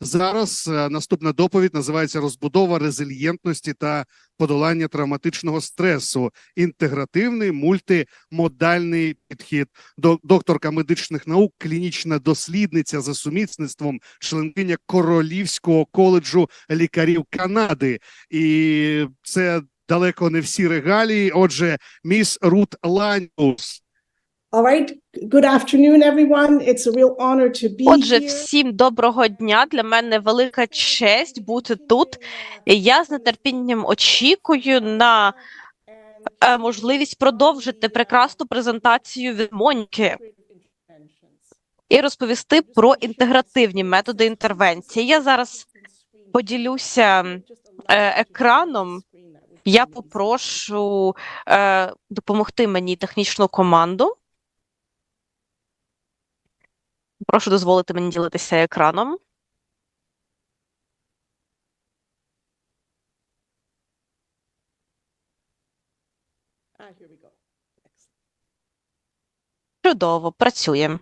Зараз е, наступна доповідь називається розбудова резильєнтності та подолання травматичного стресу. Інтегративний мультимодальний підхід. До- Докторка медичних наук, клінічна дослідниця за сумісництвом, членкиня Королівського коледжу лікарів Канади. І це далеко не всі регалії. Отже, міс Рут Ланіус. All right. Good afternoon, everyone. It's a real honor to be Отже, here. всім доброго дня. Для мене велика честь бути тут. Я з нетерпінням очікую на е, можливість продовжити прекрасну презентацію від Моніки і розповісти про інтегративні методи інтервенції. Я зараз поділюся е, екраном. Я попрошу е, допомогти мені технічну команду. Прошу дозволити мені ділитися екраном. Ah, Чудово, працюємо.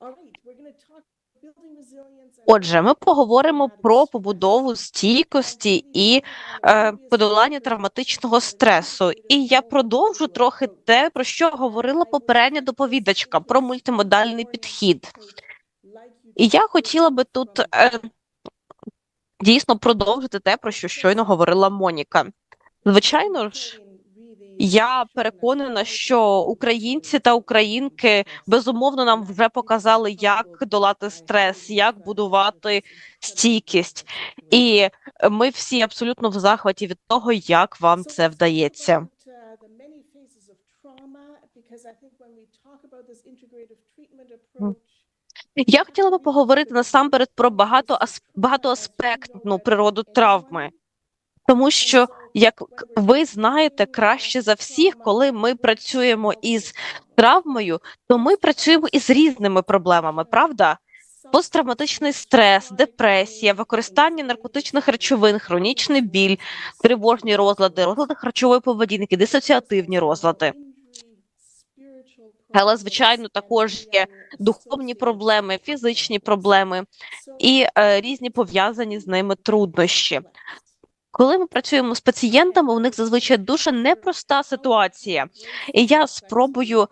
All right. We're going to talk about building resilience and Отже, ми поговоримо про побудову стійкості і е, подолання травматичного стресу. І я продовжу трохи те, про що говорила попередня доповідачка про мультимодальний підхід. І я хотіла би тут е, дійсно продовжити те, про що щойно говорила Моніка. Звичайно ж, я переконана, що українці та українки безумовно нам вже показали, як долати стрес, як будувати стійкість, і ми всі абсолютно в захваті від того, як вам це вдається. Я хотіла би поговорити насамперед про багато ас- багатоаспектну природу травми, тому що, як ви знаєте краще за всіх, коли ми працюємо із травмою, то ми працюємо із різними проблемами, правда? Посттравматичний стрес, депресія, використання наркотичних речовин, хронічний біль, тривожні розлади, розлади харчової поведінки, дисоціативні розлади. Але, звичайно, також є духовні проблеми, фізичні проблеми і е, різні пов'язані з ними труднощі. Коли ми працюємо з пацієнтами, у них зазвичай дуже непроста ситуація, і я спробую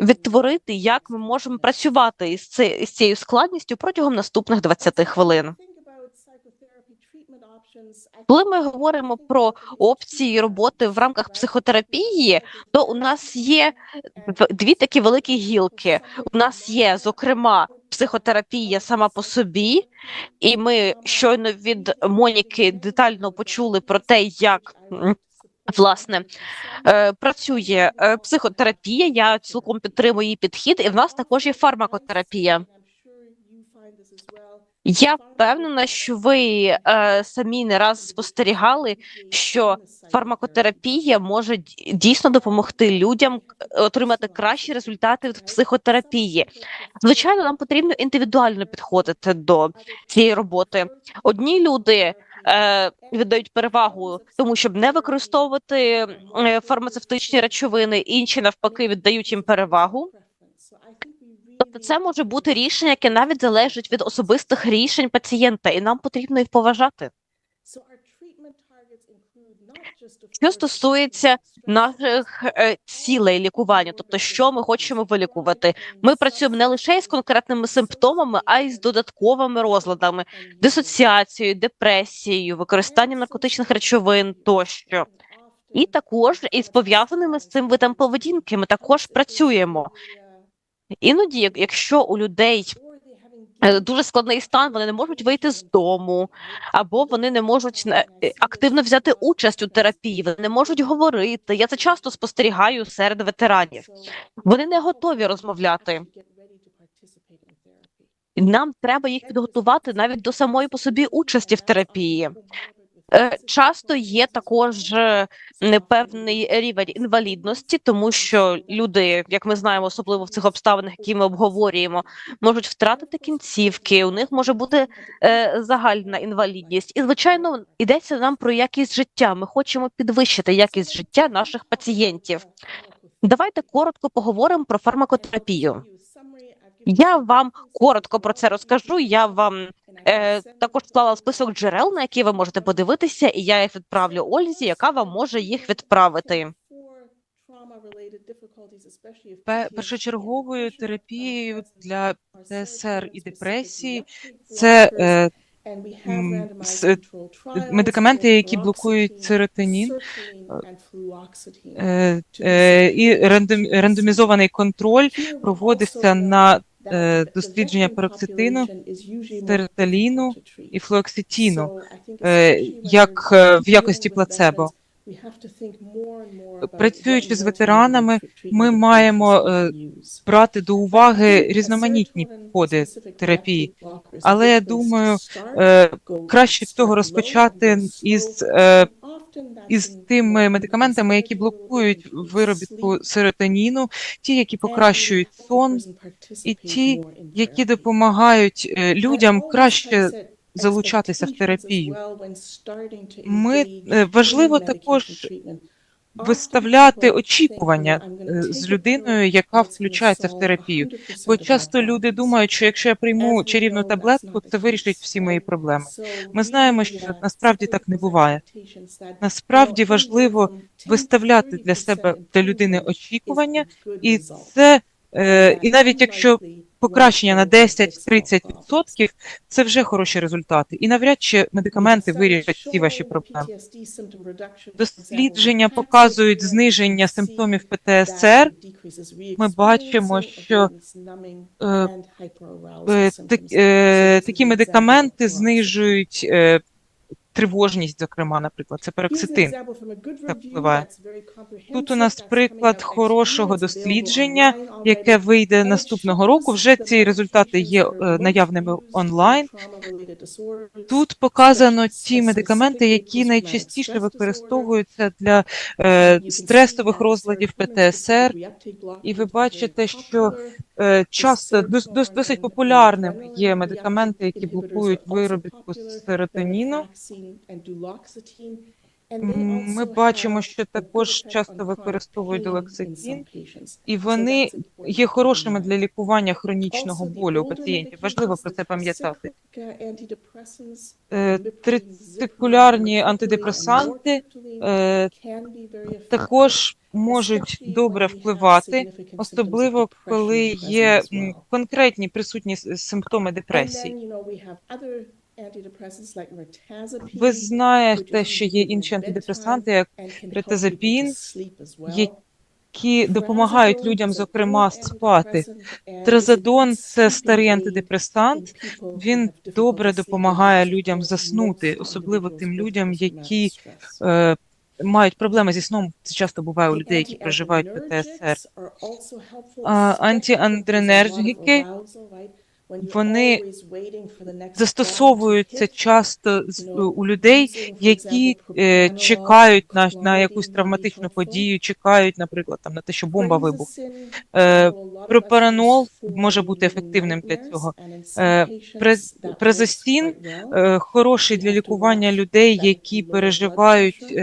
відтворити, як ми можемо працювати із, цією складністю протягом наступних 20 хвилин. Коли ми говоримо про опції роботи в рамках психотерапії, то у нас є дві такі великі гілки. У нас є, зокрема, психотерапія сама по собі, і ми щойно від Моніки детально почули про те, як власне е, працює е, психотерапія. Я цілком підтримую її підхід, і в нас також є фармакотерапія. Я впевнена, що ви е, самі не раз спостерігали, що фармакотерапія може дійсно допомогти людям е, отримати кращі результати від психотерапії. Звичайно, нам потрібно індивідуально підходити до цієї роботи. Одні люди е, віддають перевагу тому, щоб не використовувати е, фармацевтичні речовини, інші навпаки віддають їм перевагу. Тобто, це може бути рішення, яке навіть залежить від особистих рішень пацієнта, і нам потрібно їх поважати. Що стосується наших е, цілей лікування, тобто що ми хочемо вилікувати, ми працюємо не лише із конкретними симптомами, а й з додатковими розладами, дисоціацією, депресією, використанням наркотичних речовин тощо. І також із пов'язаними з цим видом поведінки ми також працюємо. Іноді, якщо у людей е, дуже складний стан, вони не можуть вийти з дому, або вони не можуть е, активно взяти участь у терапії, вони не можуть говорити. Я це часто спостерігаю серед ветеранів. Вони не готові розмовляти. Нам треба їх підготувати навіть до самої по собі участі в терапії. Е, Часто є також е, не певний рівень інвалідності, тому що люди, як ми знаємо, особливо в цих обставинах, які ми обговорюємо, можуть втратити кінцівки. У них може бути е, загальна інвалідність. І звичайно, йдеться нам про якість життя. Ми хочемо підвищити якість життя наших пацієнтів. Давайте коротко поговоримо про фармакотерапію. Я вам коротко про це розкажу. Я вам е, також склала список джерел, на які ви можете подивитися, і я їх відправлю Ользі, яка вам може їх відправити. Пе- Першочерговою терапією для ТСР і депресії це е, с- медикаменти, які блокують серотонін, е, е, і рандом, рандомізований контроль проводився на е, дослідження пароксетину, сероталіну і флуоксетіну е, як е, в якості плацебо. Працюючи з ветеранами, ми маємо е, брати до уваги різноманітні підходи терапії, але я думаю, е, краще всього розпочати із, е, із тими медикаментами, які блокують виробітку серотоніну, ті, які покращують сон, і ті, які допомагають е, людям краще залучатися в терапію. Ми е, важливо також виставляти очікування е, з людиною, яка включається в терапію. Бо часто люди думають, що якщо я прийму чарівну таблетку, це вирішить всі мої проблеми. Ми знаємо, що насправді так не буває. Насправді важливо виставляти для себе для людини очікування, і це е, і навіть якщо покращення на 10-30% – це вже хороші результати. І навряд чи медикаменти вирішать всі ваші проблеми. Дослідження показують зниження симптомів ПТСР. Ми бачимо, що е, е, е, такі медикаменти знижують е, тривожність, зокрема, наприклад, це пароксетин. так впливає. Тут у нас приклад хорошого дослідження, яке вийде наступного року. Вже ці результати є е, наявними онлайн. Тут показано ті медикаменти, які найчастіше використовуються для е, стресових розладів ПТСР. І ви бачите, що е, часто дос- дос- досить популярними є медикаменти, які блокують виробітку серотоніну. Ми бачимо, що також часто використовують долоксетин, і вони є хорошими для лікування хронічного болю у пацієнтів. Важливо про це пам'ятати. Е, Трицикулярні антидепресанти е, також можуть добре впливати, особливо коли є конкретні присутні симптоми депресії. Ви знаєте, що є інші антидепресанти, як ретазепін, які допомагають людям, зокрема, спати. Тразодон це старий антидепресант. Він добре допомагає людям заснути, особливо тим людям, які е, мають проблеми зі сном. Це часто буває у людей, які проживають ПТСР. А, антиандренергіки, вони Застосовуються часто у людей, які е, чекають на, на якусь травматичну подію, чекають, наприклад, там на те, що бомба вибухне. Е, пропаранол може бути ефективним для цього. Е, презостін, хороший для лікування людей, які переживають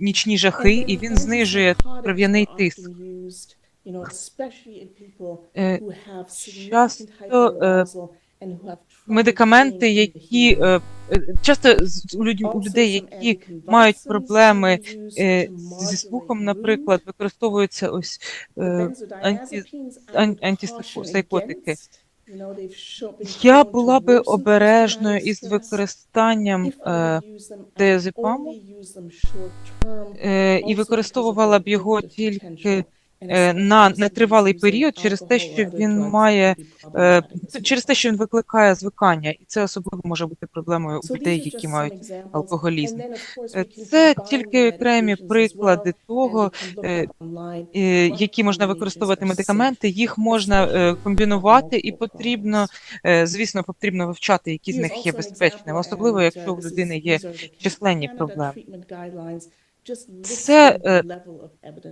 нічні жахи, і він знижує кров'яний тиск. Е, часто, е, медикаменти, які е, часто у людей, які мають проблеми зі слухом, наприклад, використовуються ось анті- антипсихотики. Я була би обережною із використанням е, диазепаму е, і використовувала б його тільки на нетривалий період через те, що він має е, через те, що він викликає звикання, і це особливо може бути проблемою у людей, які мають алкоголізм. Е, Це тільки окремі приклади того, е, е, які можна використовувати медикаменти. Їх можна е, комбінувати, і потрібно, е, звісно, потрібно вивчати, які з них є безпечними, особливо якщо у людини є численні проблеми. Це е,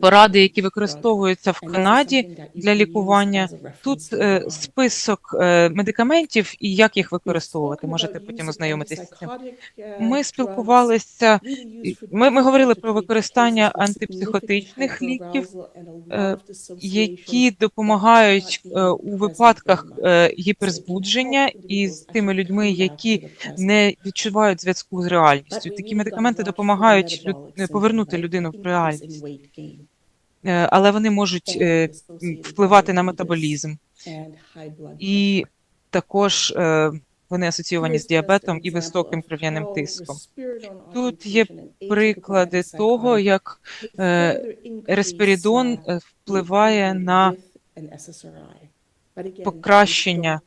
поради, які використовуються в Канаді для лікування. Тут е, список е, медикаментів і як їх використовувати. Можете потім ознайомитися. Ми спілкувалися. Ми, ми говорили про використання антипсихотичних ліків, які допомагають у випадках гіперзбудження і з тими людьми, які не відчувають зв'язку з реальністю. Такі медикаменти допомагають люд- повернути людину в реальність, Е, але вони можуть е, впливати на метаболізм. І також е, вони асоціювані з діабетом і високим кров'яним тиском. Тут є приклади того, як респіридон е, впливає на покращення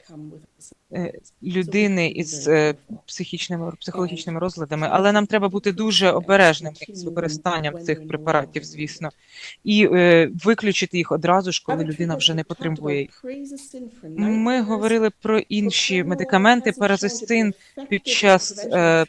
людини із е, психічними психологічними розладами, але нам треба бути дуже обережними з використанням цих препаратів, звісно, і е, виключити їх одразу ж, коли людина вже не потребує. їх. Ми говорили про інші медикаменти, паразистин під час е,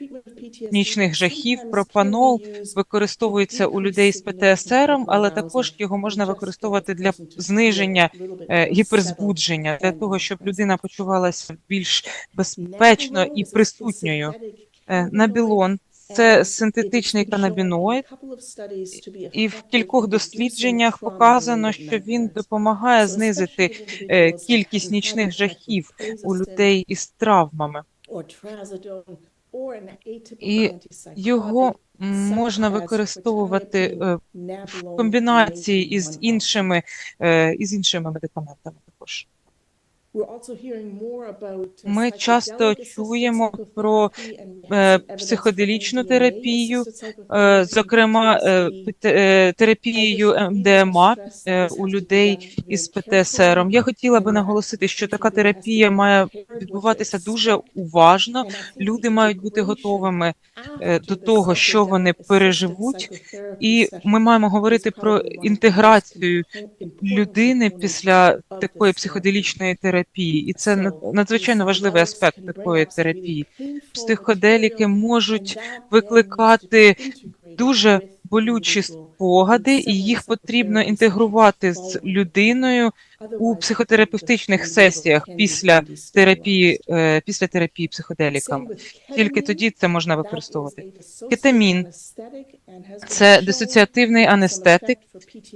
нічних жахів, пропанол використовується у людей з ПТСР, але також його можна використовувати для зниження е, гіперзбудження, для того, щоб людина почувалася більш безпечно і присутньою. Е, Набілон це синтетичний канабіноїд, і в кількох дослідженнях показано, що він допомагає знизити е, кількість нічних жахів у людей із травмами. І Його можна використовувати е, в комбінації із іншими із іншими медикаментами також. Ми часто чуємо про е, психоделічну терапію, е, зокрема е, терапією МДМА е, у людей із ПТСР. Я хотіла би наголосити, що така терапія має відбуватися дуже уважно. Люди мають бути готовими до того, що вони переживуть, і ми маємо говорити про інтеграцію людини після такої психоделічної терапії, і це над- надзвичайно важливий аспект такої терапії. Психоделіки можуть викликати дуже болючі спогади, і їх потрібно інтегрувати з людиною у психотерапевтичних сесіях після терапії, е, після терапії психоделіками. Тільки тоді це можна використовувати. Кетамін – це дисоціативний анестетик,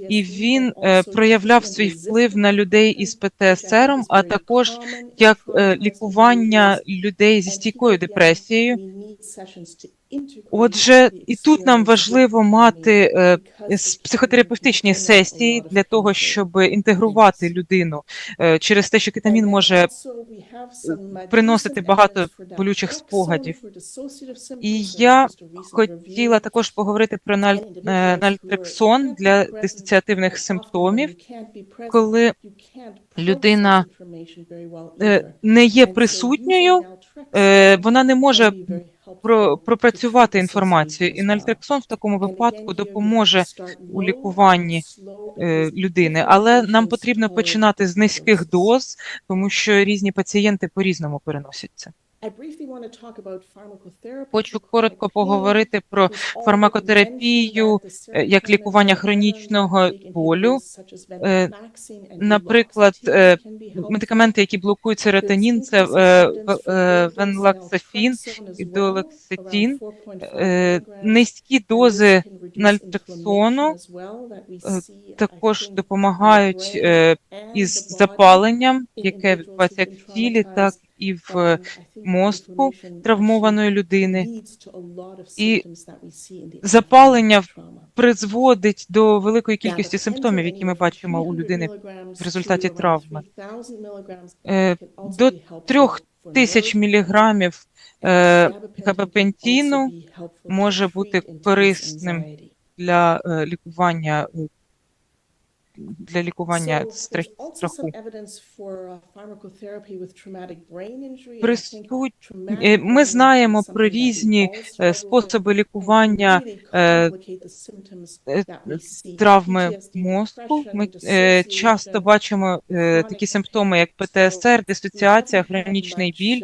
і він е, проявляв свій вплив на людей із ПТСР, а також як е, лікування людей зі стійкою депресією. Отже, і тут нам важливо мати е, психотерапевтичні сесії для того, щоб інтегрувати людину е, через те, що кетамін може приносити багато болючих спогадів. І я хотіла також поговорити про е, нальтрексон для дисоціативних симптомів, коли людина е, не є присутньою, е, вона не може про, пропрацювати інформацію, і нальтрексон в такому випадку допоможе у лікуванні е, людини, але нам потрібно починати з низьких доз, тому що різні пацієнти по-різному переносять це. Хочу коротко поговорити про фармакотерапію як лікування хронічного болю. Е, Наприклад, е, медикаменти, які блокують серотонін, це е, венлаксафін і дуолекситін. Е, Низькі дози нальтрексону також допомагають із запаленням, яке відбувається як в тілі, так і в мозку травмованої людини. І запалення призводить до великої кількості симптомів, які ми бачимо у людини в результаті травми. Е, До трьох тисяч міліграмів е, може бути корисним для е, лікування е, для лікування страх- страху. Присуть... Е, Ми знаємо про різні е, способи лікування е, травми мозку. Ми часто бачимо такі симптоми, як ПТСР, дисоціація, хронічний біль.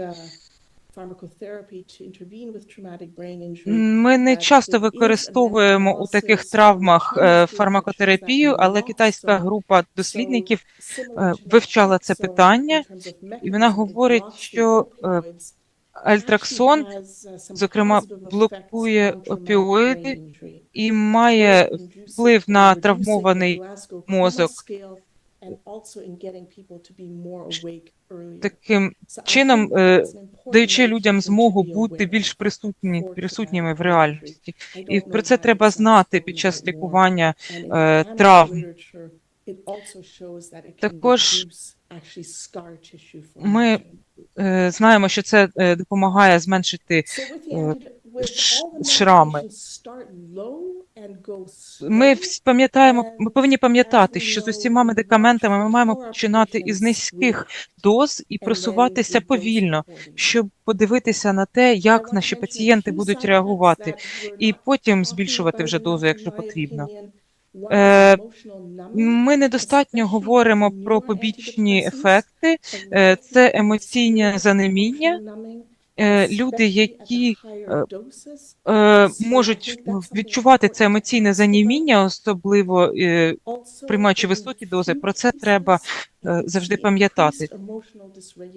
Ми не часто використовуємо у таких травмах е, фармакотерапію, але китайська група дослідників е, вивчала це питання, і вона говорить, що е, альтраксон, зокрема, блокує опіоїди і має вплив на травмований мозок. Таким чином, е, даючи людям змогу бути більш присутні, присутніми в реальності. І про це треба знати під час лікування е, травм. Також ми е, знаємо, що це допомагає зменшити шрами. Ми всі пам'ятаємо, ми повинні пам'ятати, що з усіма медикаментами ми маємо починати із низьких доз і просуватися повільно, щоб подивитися на те, як наші пацієнти будуть реагувати, і потім збільшувати вже дозу, якщо потрібно. Е, Ми недостатньо говоримо про побічні ефекти, Е, це емоційне занеміння. Е, Люди, які е, можуть відчувати це емоційне заніміння, особливо е, приймаючи високі дози, про це треба е, завжди пам'ятати.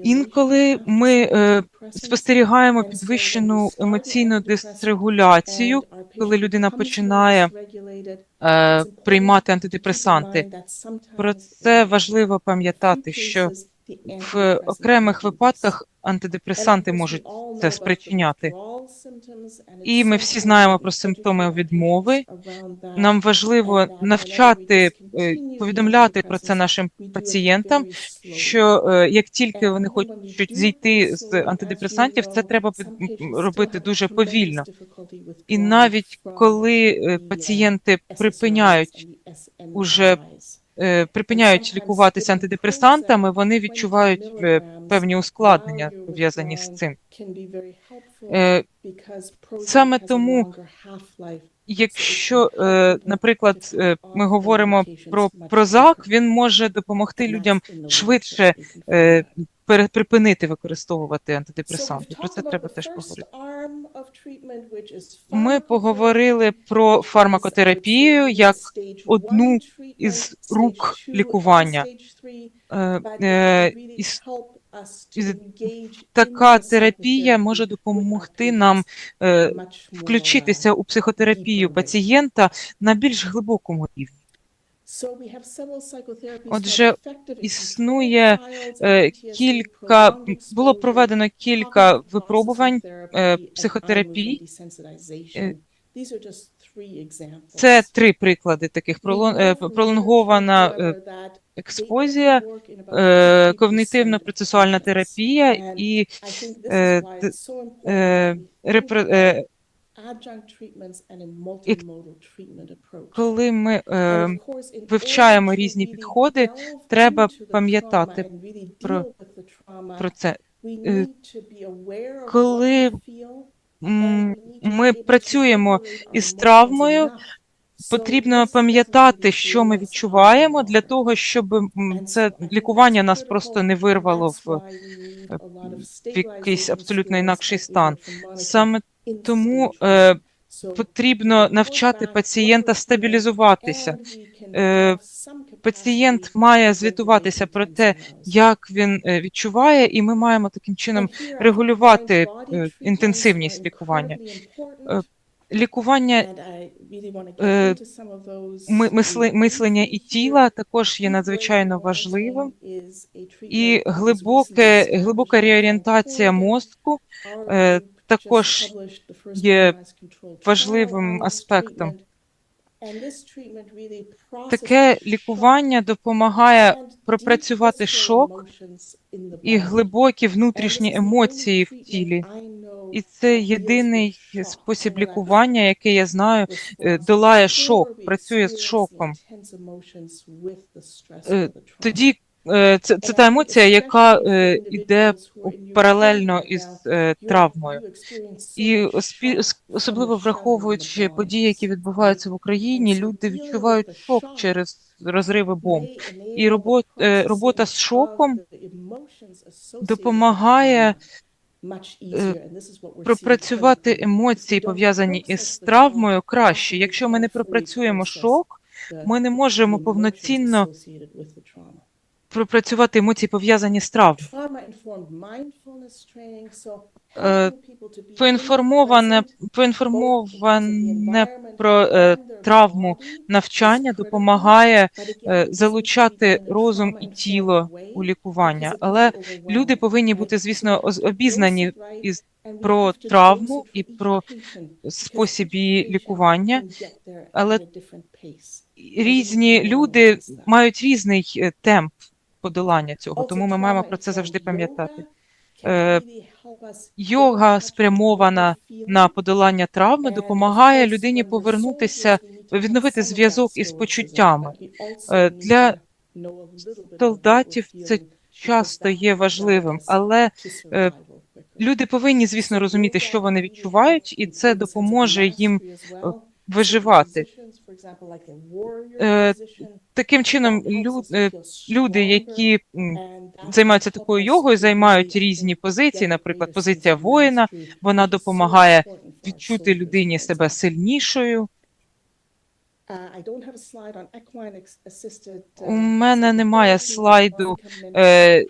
Інколи ми е, спостерігаємо підвищену емоційну дисрегуляцію, коли людина починає е, приймати антидепресанти. Про це важливо пам'ятати, що в окремих випадках антидепресанти можуть це спричиняти. І ми всі знаємо про симптоми відмови. Нам важливо навчати, е, повідомляти про це нашим пацієнтам, що е, як тільки вони хочуть зійти з антидепресантів, це треба робити дуже повільно. І навіть коли е, пацієнти припиняють уже припиняють лікуватися антидепресантами, вони відчувають е, певні ускладнення пов'язані з цим. Е, Саме тому, Якщо, е, наприклад, е, ми говоримо про прозак, він може допомогти людям швидше е, припинити використовувати антидепресанти. Про це треба теж поговорити. Ми поговорили про фармакотерапію як одну із рук лікування. Е, е, Така терапія може допомогти нам е, включитися у психотерапію пацієнта на більш глибокому рівні. Отже, існує е, кілька було проведено кілька випробувань е, психотерапії. Е, Це три приклади таких пролон- е, пролонгована е, експозія, когнитивно-процесуальна терапія і е, як коли ми е, вивчаємо різні підходи, треба пам'ятати про, про це. Е, Коли ми працюємо із травмою, потрібно пам'ятати, що ми відчуваємо, для того, щоб це лікування нас просто не вирвало в, в якийсь абсолютно інакший стан. Саме тому е, потрібно навчати пацієнта стабілізуватися. Е, Пацієнт має звітуватися про те, як він е, відчуває, і ми маємо таким чином регулювати е, інтенсивність лікування. Е, Лікування мисли- мислення і тіла також є надзвичайно важливим, і глибоке, глибока реорієнтація мозку також є важливим аспектом. Таке лікування допомагає пропрацювати шок і глибокі внутрішні емоції в тілі. І це єдиний спосіб лікування, який я знаю, е, долає шок, працює з шоком. Е, Тоді це, це та емоція, яка е, іде паралельно із е, травмою. І ос- особливо враховуючи події, які відбуваються в Україні, люди відчувають шок через розриви бомб. І робот- е, робота з шоком допомагає пропрацювати емоції, пов'язані із травмою, краще. Якщо ми не пропрацюємо шок, ми не можемо повноцінно пропрацювати емоції, пов'язані з травмою. Е, Поінформоване, поінформоване про е, травму навчання допомагає е, залучати розум і тіло у лікування, але люди повинні бути, звісно, обізнані із про травму і про спосіб її лікування, але різні люди мають різний е, темп подолання цього, тому ми маємо про це завжди пам'ятати. Е, Йога спрямована на подолання травми, допомагає людині повернутися, відновити зв'язок із почуттями. Е, Для солдатів це часто є важливим, але е, люди повинні, звісно, розуміти, що вони відчувають, і це допоможе їм виживати. Е, Таким чином, е, люди, які займаються такою йогою, займають різні позиції. Наприклад, позиція воїна вона допомагає відчути людині себе сильнішою. У мене немає слайду е,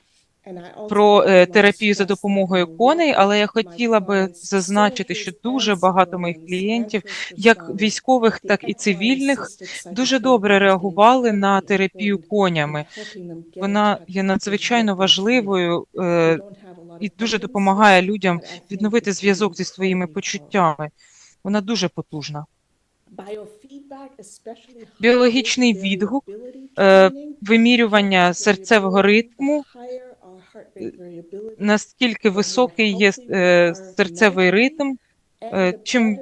про е, терапію за допомогою коней, але я хотіла би зазначити, що дуже багато моїх клієнтів, як військових, так і цивільних, дуже добре реагували на терапію конями. Вона є надзвичайно важливою е, і дуже допомагає людям відновити зв'язок зі своїми почуттями. Вона дуже потужна. Біологічний відгук, е, Вимірювання серцевого ритму, наскільки високий є е, серцевий ритм. е, чим-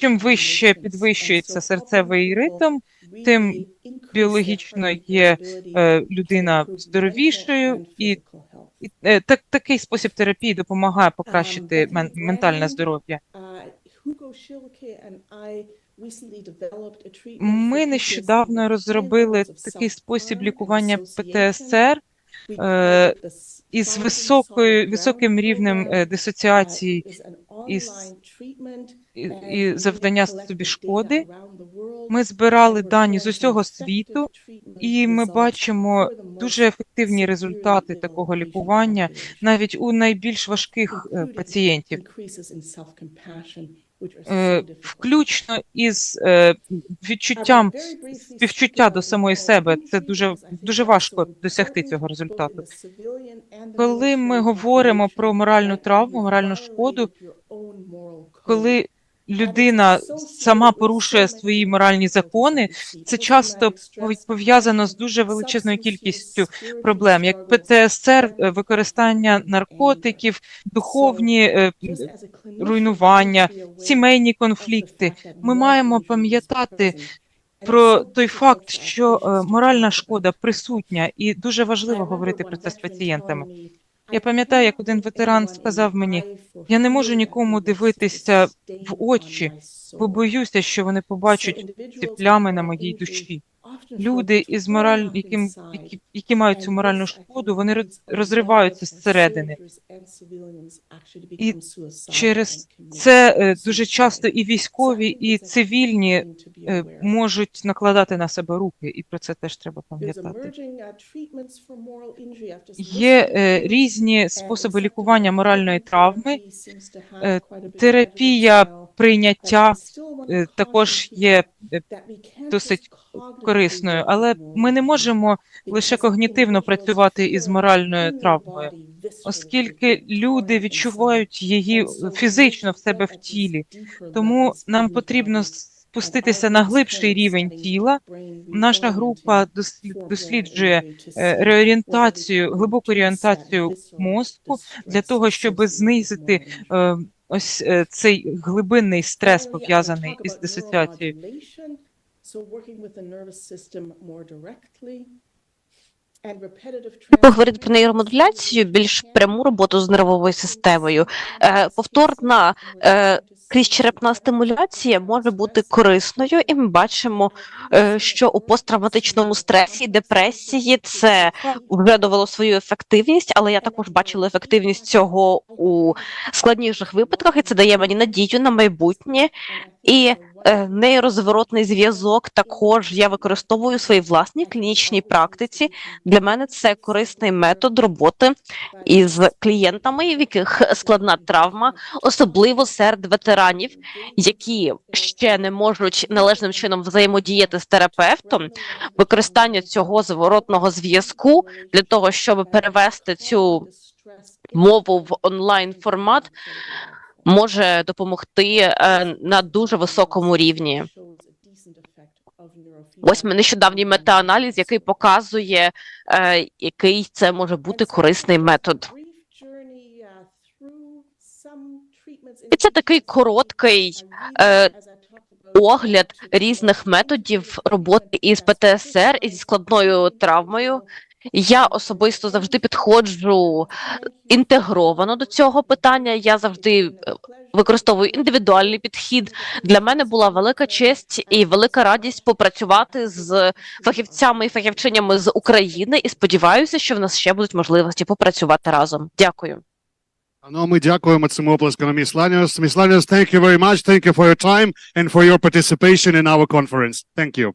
Чим вище підвищується серцевий ритм, тим біологічно є е, людина здоровішою, і, і е, так, такий спосіб терапії допомагає покращити мен, ментальне здоров'я. Ми нещодавно розробили такий спосіб лікування ПТСР е, із високою, високим рівнем е, дисоціації із- і, завдання собі шкоди. Ми збирали дані з усього світу, і ми бачимо дуже ефективні результати такого лікування навіть у найбільш важких е, пацієнтів, е, включно із е, відчуттям співчуття до самої себе. Це дуже дуже важко досягти цього результату. Коли ми говоримо про моральну травму, моральну шкоду, коли людина сама порушує свої моральні закони, це часто пов- пов'язано з дуже величезною кількістю проблем, як ПТСР, е, використання наркотиків, духовні е, руйнування, сімейні конфлікти. Ми маємо пам'ятати про той факт, що е, моральна шкода присутня, і дуже важливо говорити про це з пацієнтами. Я пам'ятаю, як один ветеран сказав мені: я не можу нікому дивитися в очі, бо боюся, що вони побачать ці плями на моїй душі. Люди із мораль, яким які, які мають цю моральну шкоду, вони роз- розриваються зсередини. І через Це е, дуже часто і військові, і цивільні е, можуть накладати на себе руки, і про це теж треба пам'ятати. Є е, різні способи лікування моральної травми. Терапія прийняття також є досить корисною, але ми не можемо лише когнітивно працювати із моральною травмою, оскільки люди відчувають її фізично в себе в тілі. Тому нам потрібно спуститися на глибший рівень тіла. Наша група дослід- досліджує е, реорієнтацію, глибоку орієнтацію мозку для того, щоб знизити е, ось е, цей глибинний стрес пов'язаний із дисоціацією. Поговорити про нейромодуляцію, більш пряму роботу з нервовою системою. Е, повторна е, крізь-черепна стимуляція може бути корисною, і ми бачимо, е, що у посттравматичному стресі, депресії це вже довело свою ефективність, але я також бачила ефективність цього у складніших випадках, і це дає мені надію на майбутнє. І нейрозворотний зв'язок також я використовую у своїй власній клінічній практиці. Для мене це корисний метод роботи із клієнтами, в яких складна травма, особливо серед ветеранів, які ще не можуть належним чином взаємодіяти з терапевтом. Використання цього зворотного зв'язку для того, щоб перевести цю мову в онлайн формат, може допомогти е, на дуже високому рівні. Ось нещодавній метааналіз, який показує, е, який це може бути корисний метод. І це такий короткий е, огляд різних методів роботи із ПТСР і зі складною травмою. Я особисто завжди підходжу інтегровано до цього питання. Я завжди е, використовую індивідуальний підхід. Для мене була велика честь і велика радість попрацювати з фахівцями і фахівчинями з України. І сподіваюся, що в нас ще будуть можливості попрацювати разом. Дякую. Ну, ми дякуємо цим оплеском, міс Ланіос. Міс Ланіос, thank you very much. Thank you for your time and for your participation in our conference. Thank you.